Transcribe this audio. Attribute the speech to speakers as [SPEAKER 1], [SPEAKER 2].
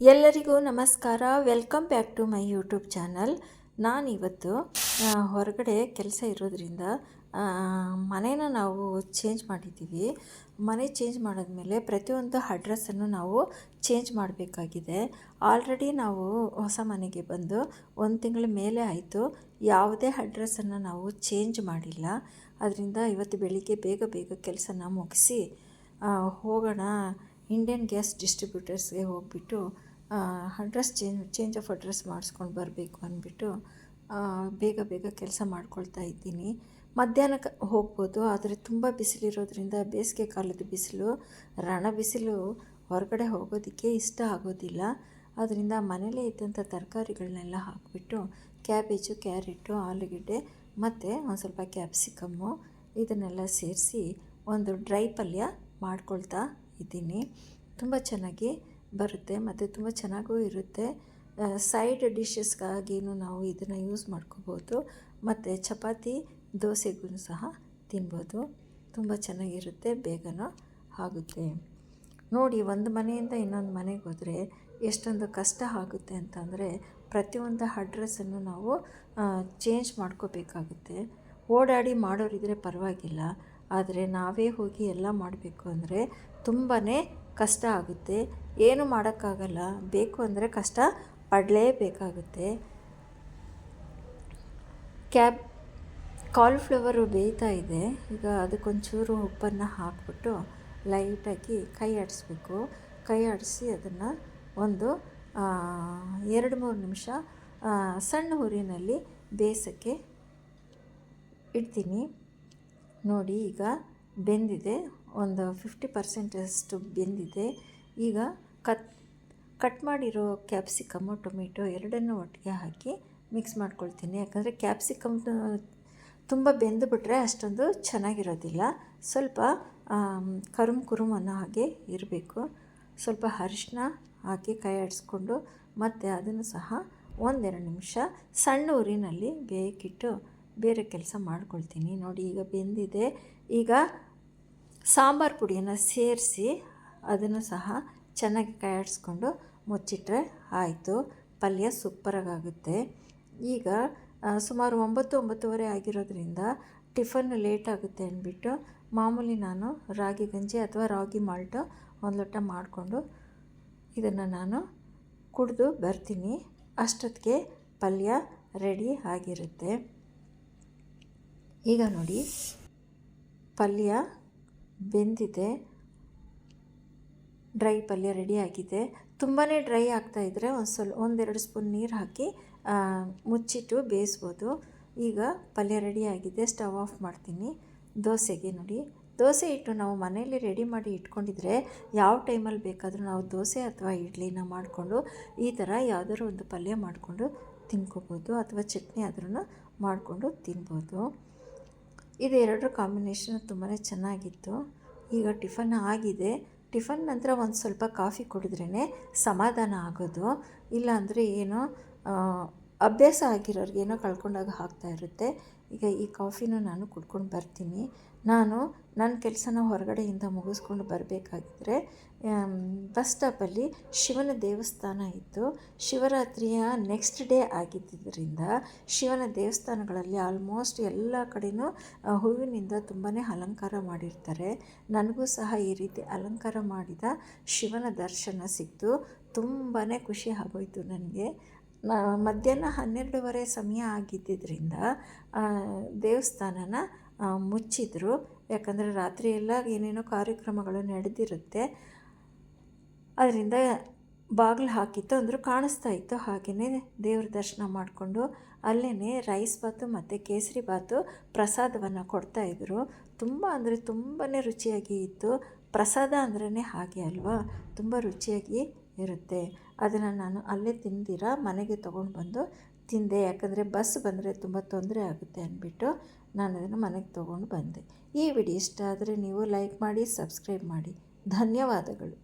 [SPEAKER 1] ಎಲ್ಲರಿಗೂ ನಮಸ್ಕಾರ. Welcome back to my YouTube channel ನಾನಿವತ್ತು ಹೊರಗಡೆ ಕೆಲಸ ಇರೋದ್ರಿಂದ ಮನೇನ ನಾವು ಚೇಂಜ್ ಮಾಡಿದ್ದೀವಿ. ಮನೆ ಚೇಂಜ್ ಮಾಡಿದ್ಮೇಲೆ ಪ್ರತಿಯೊಂದು ಅಡ್ರೆಸ್ಸನ್ನು ನಾವು ಚೇಂಜ್ ಮಾಡಬೇಕಾಗಿದೆ. ಆಲ್ರೆಡಿ ನಾವು ಹೊಸ ಮನೆಗೆ ಬಂದು ಒಂದು ತಿಂಗಳ ಮೇಲೆ ಆಯಿತು. ಯಾವುದೇ ಅಡ್ರೆಸ್ಸನ್ನು ನಾವು ಚೇಂಜ್ ಮಾಡಿಲ್ಲ. ಅದರಿಂದ ಇವತ್ತು ಬೆಳಿಗ್ಗೆ ಬೇಗ ಬೇಗ ಕೆಲಸನ ಮುಗಿಸಿ ಹೋಗೋಣ. ಇಂಡಿಯನ್ ಗ್ಯಾಸ್ ಡಿಸ್ಟ್ರಿಬ್ಯೂಟರ್ಸ್ಗೆ ಹೋಗ್ಬಿಟ್ಟು address change change of address ಮಾಡಿಸ್ಕೊಂಡು ಬರಬೇಕು ಅಂದ್ಬಿಟ್ಟು ಬೇಗ ಬೇಗ ಕೆಲಸ ಮಾಡ್ಕೊಳ್ತಾ ಇದ್ದೀನಿ. ಮಧ್ಯಾಹ್ನಕ್ಕೆ ಹೋಗ್ಬೋದು, ಆದರೆ ತುಂಬ ಬಿಸಿಲಿರೋದ್ರಿಂದ ಬೇಸಿಗೆ ಕಾಲದ ಬಿಸಿಲು ರಣ ಬಿಸಿಲು ಹೊರಗಡೆ ಹೋಗೋದಕ್ಕೆ ಇಷ್ಟ ಆಗೋದಿಲ್ಲ. ಅದರಿಂದ ಮನೇಲೇ ಇದ್ದಂಥ ತರಕಾರಿಗಳನ್ನೆಲ್ಲ ಹಾಕಿಬಿಟ್ಟು, ಕ್ಯಾಬೇಜು, ಕ್ಯಾರೆಟು, ಆಲೂಗೆಡ್ಡೆ ಮತ್ತು ಒಂದು ಸ್ವಲ್ಪ ಕ್ಯಾಪ್ಸಿಕಮ್ಮು ಇದನ್ನೆಲ್ಲ ಸೇರಿಸಿ ಒಂದು ಡ್ರೈ ಪಲ್ಯ ಮಾಡ್ಕೊಳ್ತಾ ಇದ್ದೀನಿ. ತುಂಬ ಚೆನ್ನಾಗಿ ಬರುತ್ತೆ ಮತ್ತು ತುಂಬ ಚೆನ್ನಾಗೂ ಇರುತ್ತೆ. ಸೈಡ್ ಡಿಶಸ್ಗಾಗಿನೂ ನಾವು ಇದನ್ನು ಯೂಸ್ ಮಾಡ್ಕೋಬೋದು. ಮತ್ತು ಚಪಾತಿ ದೋಸೆಗೂ ಸಹ ತಿನ್ಬೋದು. ತುಂಬ ಚೆನ್ನಾಗಿರುತ್ತೆ, ಬೇಗನೂ ಆಗುತ್ತೆ. ನೋಡಿ, ಒಂದು ಮನೆಯಿಂದ ಇನ್ನೊಂದು ಮನೆಗೆ ಹೋದರೆ ಎಷ್ಟೊಂದು ಕಷ್ಟ ಆಗುತ್ತೆ ಅಂತಂದರೆ ಪ್ರತಿಯೊಂದು ಅಡ್ರೆಸ್ಸನ್ನು ನಾವು ಚೇಂಜ್ ಮಾಡ್ಕೋಬೇಕಾಗುತ್ತೆ. ಓಡಾಡಿ ಮಾಡೋರಿದ್ರೆ ಪರವಾಗಿಲ್ಲ. ಆದರೆ ನಾವೇ ಹೋಗಿ ಎಲ್ಲ ಮಾಡಬೇಕು ಅಂದರೆ ತುಂಬಾ ಕಷ್ಟ ಆಗುತ್ತೆ. ಏನು ಮಾಡೋಕ್ಕಾಗಲ್ಲ. ಬೇಕು ಅಂದರೆ ಕಷ್ಟ ಪಡಲೇಬೇಕಾಗುತ್ತೆ. ಕ್ಯಾಬ್, ಕಾಲಿಫ್ಲವರು ಬೇಯ್ತಾ ಇದೆ. ಈಗ ಅದಕ್ಕೊಂಚೂರು ಉಪ್ಪನ್ನು ಹಾಕ್ಬಿಟ್ಟು ಲೈಟಾಗಿ ಕೈ ಆಡಿಸ್ಬೇಕು. ಕೈ ಆಡಿಸಿ ಅದನ್ನು ಒಂದು ಎರಡು, ಮೂರು ನಿಮಿಷ ಸಣ್ಣ ಹುರಿನಲ್ಲಿ ಬೇಯಿಸೋಕ್ಕೆ ಇಡ್ತೀನಿ. ನೋಡಿ ಈಗ ಬೆಂದಿದೆ. ಒಂದು ಫಿಫ್ಟಿ ಪರ್ಸೆಂಟಷ್ಟು ಬೆಂದಿದೆ. ಈಗ ಕಟ್ ಕಟ್ ಮಾಡಿರೋ ಕ್ಯಾಪ್ಸಿಕಮ್ಮು ಟೊಮೆಟೊ ಎರಡನ್ನೂ ಒಟ್ಟಿಗೆ ಹಾಕಿ ಮಿಕ್ಸ್ ಮಾಡ್ಕೊಳ್ತೀನಿ. ಯಾಕಂದರೆ ಕ್ಯಾಪ್ಸಿಕಮ್ ತುಂಬ ಬೆಂದು ಬಿಟ್ಟರೆ ಅಷ್ಟೊಂದು ಚೆನ್ನಾಗಿರೋದಿಲ್ಲ. ಸ್ವಲ್ಪ ಕರುಮ್ ಕುರುಮ್ ಅನ್ನೋ ಹಾಗೆ ಇರಬೇಕು. ಸ್ವಲ್ಪ ಅರಿಶಿನ ಹಾಕಿ ಕೈ ಆಡಿಸ್ಕೊಂಡು ಮತ್ತು ಅದನ್ನು ಸಹ ಒಂದೆರಡು ನಿಮಿಷ ಸಣ್ಣ ಊರಿನಲ್ಲಿ ಬೇಯಕ್ಕಿಟ್ಟು ಬೇರೆ ಕೆಲಸ ಮಾಡ್ಕೊಳ್ತೀನಿ. ನೋಡಿ ಈಗ ಬೆಂದಿದೆ. ಈಗ ಸಾಂಬಾರು ಪುಡಿಯನ್ನು ಸೇರಿಸಿ ಅದನ್ನು ಸಹ ಚೆನ್ನಾಗಿ ಕೈ ಆಡಿಸ್ಕೊಂಡು ಮುಚ್ಚಿಟ್ರೆ ಆಯಿತು. ಪಲ್ಯ ಸೂಪರಾಗುತ್ತೆ ಈಗ ಸುಮಾರು ಒಂಬತ್ತು, ಒಂಬತ್ತುವರೆ ಆಗಿರೋದ್ರಿಂದ ಟಿಫನ್ ಲೇಟ್ ಆಗುತ್ತೆ ಅಂದ್ಬಿಟ್ಟು ಮಾಮೂಲಿ ನಾನು ರಾಗಿ ಗಂಜಿ ಅಥವಾ ರಾಗಿ ಮಾಲ್ಟು ಒಂದು ಲೋಟ ಮಾಡಿಕೊಂಡು ಇದನ್ನು ನಾನು ಕುಡಿದು ಬರ್ತೀನಿ. ಅಷ್ಟೊತ್ತಿಗೆ ಪಲ್ಯ ರೆಡಿ ಆಗಿರುತ್ತೆ. ಈಗ ನೋಡಿ, ಪಲ್ಯ ಬೆಂದಿದೆ. ಡ್ರೈ ಪಲ್ಯ ರೆಡಿಯಾಗಿದೆ ತುಂಬಾ ಡ್ರೈ ಆಗ್ತಾಯಿದ್ರೆ ಒಂದು ಸ್ವಲ್ಪ ಒಂದೆರಡು ಸ್ಪೂನ್ ನೀರು ಹಾಕಿ ಮುಚ್ಚಿಟ್ಟು ಬೇಯಿಸ್ಬೋದು. ಈಗ ಪಲ್ಯ ರೆಡಿಯಾಗಿದೆ ಸ್ಟವ್ ಆಫ್ ಮಾಡ್ತೀನಿ. ದೋಸೆಗೆ ನೋಡಿ. ದೋಸೆ ಹಿಟ್ಟು ನಾವು ಮನೆಯಲ್ಲಿ ರೆಡಿ ಮಾಡಿ ಇಟ್ಕೊಂಡಿದ್ರೆ ಯಾವ ಟೈಮಲ್ಲಿ ಬೇಕಾದರೂ ನಾವು ದೋಸೆ ಅಥವಾ ಇಡ್ಲಿನ ಮಾಡಿಕೊಂಡು ಈ ಥರ ಯಾವುದಾದ್ರು ಒಂದು ಪಲ್ಯ ಮಾಡಿಕೊಂಡು ತಿನ್ಕೋಬೋದು ಅಥವಾ ಚಟ್ನಿ ಆದ್ರೂ ಮಾಡಿಕೊಂಡು ತಿನ್ಬೋದು. ಇದು ಎರಡರ ಕಾಂಬಿನೇಷನ್ ತುಂಬಾ ಚೆನ್ನಾಗಿತ್ತು. ಈಗ ಟಿಫನ್ ಆಗಿದೆ. ಟಿಫನ್ ನಂತರ ಒಂದು ಸ್ವಲ್ಪ ಕಾಫಿ ಕುಡಿದ್ರೇ ಸಮಾಧಾನ ಆಗೋದು. ಇಲ್ಲಾಂದರೆ ಏನೋ ಅಭ್ಯಾಸ ಆಗಿರೋರಿಗೆ ಏನೋ ಕಳ್ಕೊಂಡಾಗ ಆಗ್ತಾ ಇರುತ್ತೆ. ಈಗ ಈ ಕಾಫಿನ ನಾನು ಕುಡ್ಕೊಂಡು ಬರ್ತೀನಿ. ನಾನು ನನ್ನ ಕೆಲಸನ ಹೊರಗಡೆಯಿಂದ ಮುಗಿಸ್ಕೊಂಡು ಬರಬೇಕಾಗಿದ್ರೆ ಬಸ್ ಸ್ಟಾಪಲ್ಲಿ ಶಿವನ ದೇವಸ್ಥಾನ ಇತ್ತು. ಶಿವರಾತ್ರಿಯ ನೆಕ್ಸ್ಟ್ ಡೇ ಆಗಿದ್ದರಿಂದ ಶಿವನ ದೇವಸ್ಥಾನಗಳಲ್ಲಿ ಆಲ್ಮೋಸ್ಟ್ ಎಲ್ಲ ಕಡೆಯೂ ಹೂವಿನಿಂದ ತುಂಬಾ ಅಲಂಕಾರ ಮಾಡಿರ್ತಾರೆ. ನನಗೂ ಸಹ ಈ ರೀತಿ ಅಲಂಕಾರ ಮಾಡಿದ ಶಿವನ ದರ್ಶನ ಸಿಕ್ತು. ತುಂಬಾ ಖುಷಿ ಆಗೋಯಿತು ನನಗೆ. ಮಧ್ಯಾಹ್ನ ಹನ್ನೆರಡೂವರೆ ಸಮಯ ಆಗಿದ್ದರಿಂದ ದೇವಸ್ಥಾನನ ಮುಚ್ಚಿದ್ರು. ಯಾಕಂದರೆ ರಾತ್ರಿ ಎಲ್ಲ ಏನೇನೋ ಕಾರ್ಯಕ್ರಮಗಳು ನಡೆದಿರುತ್ತೆ. ಅದರಿಂದ ಬಾಗಿಲು ಹಾಕಿತ್ತು, ಅಂದರೂ ಕಾಣಿಸ್ತಾ ಇತ್ತು. ಹಾಗೆಯೇ ದೇವ್ರ ದರ್ಶನ ಮಾಡಿಕೊಂಡು ಅಲ್ಲೇ ರೈಸ್ ಬಾತು ಮತ್ತು ಕೇಸರಿ ಬಾತು ಪ್ರಸಾದವನ್ನು ಕೊಡ್ತಾಯಿದ್ರು ತುಂಬ ಅಂದರೆ ತುಂಬಾ ರುಚಿಯಾಗಿ ಇತ್ತು. ಪ್ರಸಾದ ಅಂದ್ರೇ ಹಾಗೆ ಅಲ್ವಾ? ತುಂಬ ರುಚಿಯಾಗಿ ಇರುತ್ತೆ. ಅದನ್ನು ನಾನು ಅಲ್ಲೇ ತಿಂದಿರ? ಮನೆಗೆ ತೊಗೊಂಡು ಬಂದು ತಿಂದೆ, ಯಾಕಂದರೆ ಬಸ್ ಬಂದರೆ ತುಂಬ ತೊಂದರೆ ಆಗುತ್ತೆ ಅಂದ್ಬಿಟ್ಟು ನಾನು ಅದನ್ನು ಮನೆಗೆ ತೊಗೊಂಡು ಬಂದೆ. ಈ ವಿಡಿಯೋ ಇಷ್ಟ ಆದರೆ ನೀವು ಲೈಕ್ ಮಾಡಿ, ಸಬ್ಸ್ಕ್ರೈಬ್ ಮಾಡಿ. ಧನ್ಯವಾದಗಳು.